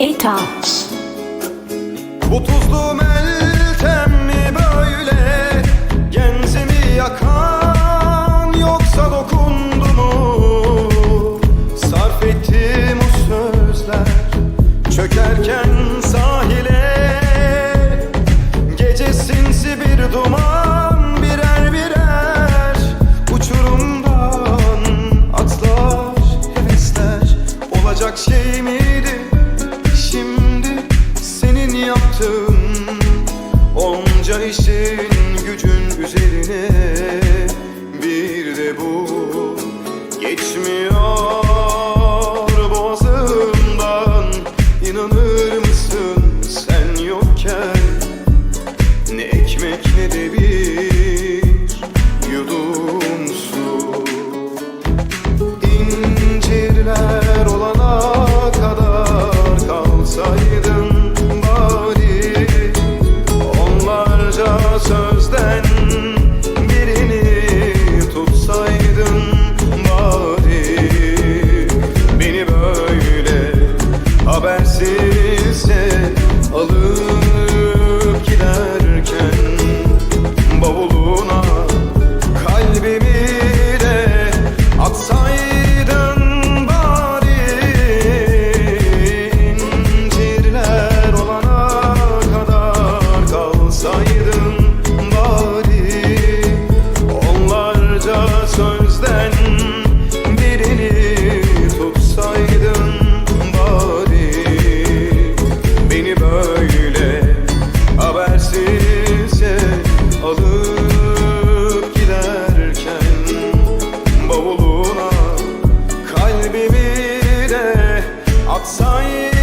Etals. Bu tuzlu melek Bunca işin gücün üzerine Bir de bu. Geçmiyor. bendense alıp gider. sonhos.